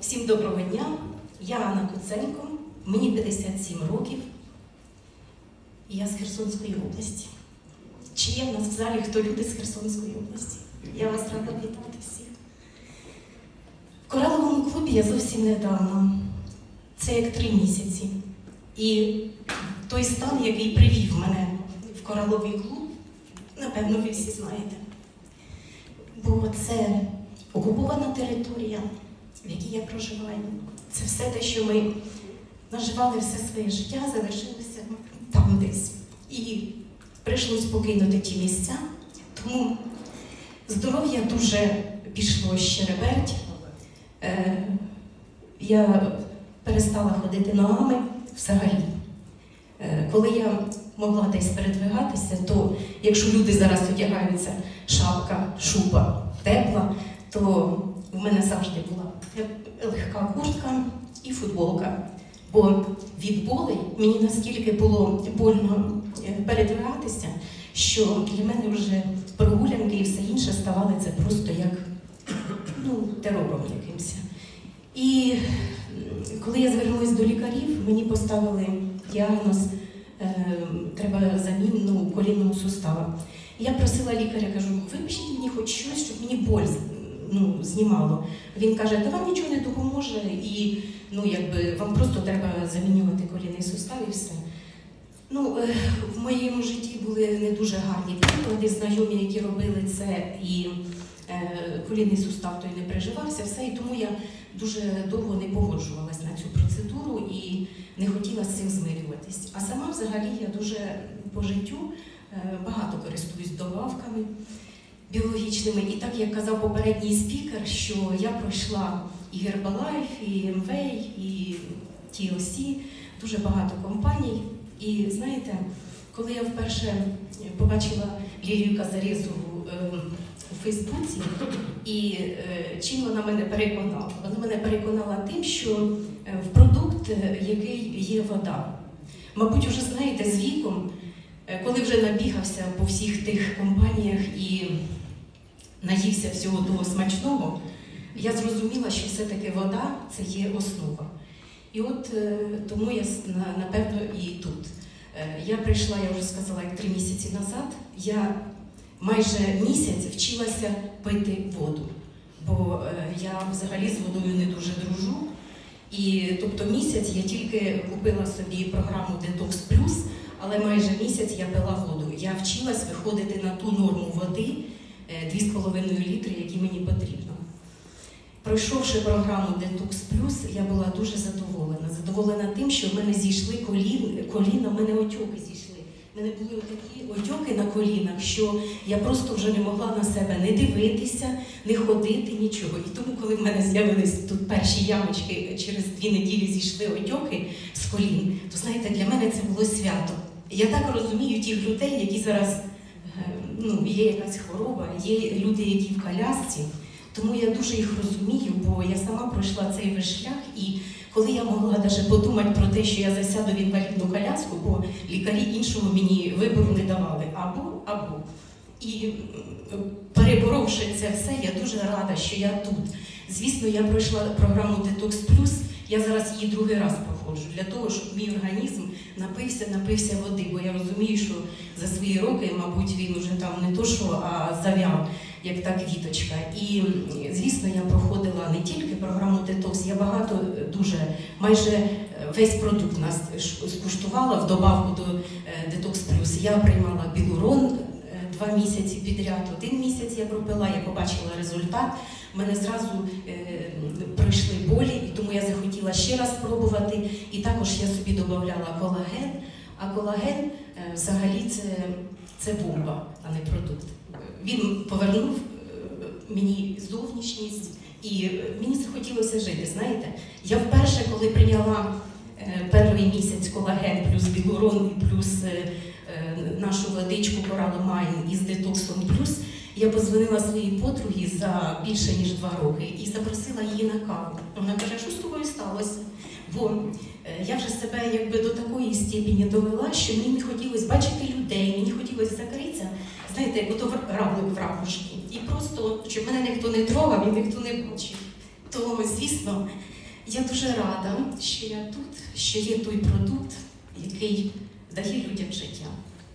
Всім доброго дня. Я Анна Куценко, мені 57 років. І я з Херсонської області. Чи є в нас в залі хто люди з Херсонської області? Я вас рада вітати всіх. В кораловому клубі я зовсім недавно. Це як три місяці. І той стан, який привів мене в кораловий клуб, напевно, ви всі знаєте. Бо це окупована територія, в якій я проживаю. Це все те, що ми наживали все своє життя, залишилося там десь. І прийшлось покинути ті місця. Тому здоров'я дуже пішло щереберть. Е, я перестала ходити ногами взагалі. Е, Коли я могла десь передвигатися, то якщо люди зараз одягаються шапка, шуба тепла, то в мене завжди була легка куртка і футболка. Бо від болей мені наскільки було больно е, передвигатися, що для мене вже прогулянки і все інше ставали це просто як ну, терором якимось. І коли я звернулася до лікарів, мені поставили діагноз, е, треба заміну колінного сустава. Я просила лікаря, кажу, випишіть мені хоч щось, щоб мені боль ну, знімало. Він каже, та вам нічого не допоможе, і ну, якби, вам просто треба замінювати колінний сустав і все. Ну, е, в моєму житті були не дуже гарні приклади, знайомі, які робили це, і е, колінний сустав той не переживався, все, і тому я дуже довго не погоджувалась на цю процедуру і не хотіла з цим змирюватись. А сама взагалі я дуже по життю е, багато користуюсь добавками біологічними. І так як казав попередній спікер, що я пройшла і Herbalife, і MV, і TLC, дуже багато компаній. І знаєте, коли я вперше побачила Лілію Казарєзову е, у Фейсбуці, і е, чим вона мене переконала? Вона мене переконала тим, що е, в продукт, е, який є вода. Мабуть, вже знаєте, з віком, е, коли вже набігався по всіх тих компаніях і наївся всього того смачного, я зрозуміла, що все-таки вода це є основа. І от е, тому я напевно і тут. Е, Я прийшла, я вже сказала, як три місяці назад. Я майже місяць вчилася пити воду, бо е, я взагалі з водою не дуже дружу. І тобто місяць я тільки купила собі програму Detox Plus, але майже місяць я пила воду. Я вчилась виходити на ту норму води 2,5 літри, які мені потрібно. Пройшовши програму Detox Plus, я була дуже задоволена. Задоволена тим, що в мене зійшли колін, коліна, в мене отьоки зійшли. В мене були такі отьоки на колінах, що я просто вже не могла на себе не дивитися, не ходити, нічого. І тому, коли в мене з'явились тут перші ямочки, через дві неділі зійшли отьоки з колін, то знаєте, для мене це було свято. Я так розумію тих людей, які зараз е, ну, є якась хвороба, є люди, які в колясці. Тому я дуже їх розумію, бо я сама пройшла цей весь шлях, і коли я могла навіть подумати про те, що я засяду в інвалідну коляску, бо лікарі іншого мені вибору не давали або або. І переборовши це все, я дуже рада, що я тут. Звісно, я пройшла програму Detox Plus, я зараз її другий раз проходжу для того, щоб мій організм напився, напився води, бо я розумію, що за свої роки, мабуть, він уже там не то що, а зав'яв як та квіточка. І звісно, я проходила не тільки програму Детокс, я багато е, дуже майже е, весь продукт нас скуштувала в добавку до Детокс Плюс. Я приймала білурон е, два місяці підряд. Один місяць я пропила, я побачила результат. Мене зразу е, пройшли болі, і тому я захотіла ще раз спробувати. І також я собі додавала колаген. А колаген е, взагалі це, це бомба, а не продукт. Він повернув е, мені зовнішність, і е, мені захотілося жити. Знаєте, я вперше, коли прийняла е, перший місяць колаген плюс білурон і плюс е, нашу водичку Coral із детоксом плюс, я позвонила своїй подругі за більше ніж два роки і запросила її на каву. Вона каже, що з тобою сталося? Бо е, я вже себе якби до такої степені довела, що мені не хотілося бачити людей, мені хотілося закритися, знаєте, як ото равлик в ракушки. І просто, щоб мене ніхто не трогав і ніхто не бачив. То, звісно, я дуже рада, що я тут, що є той продукт, який za chwilę ludzie życia.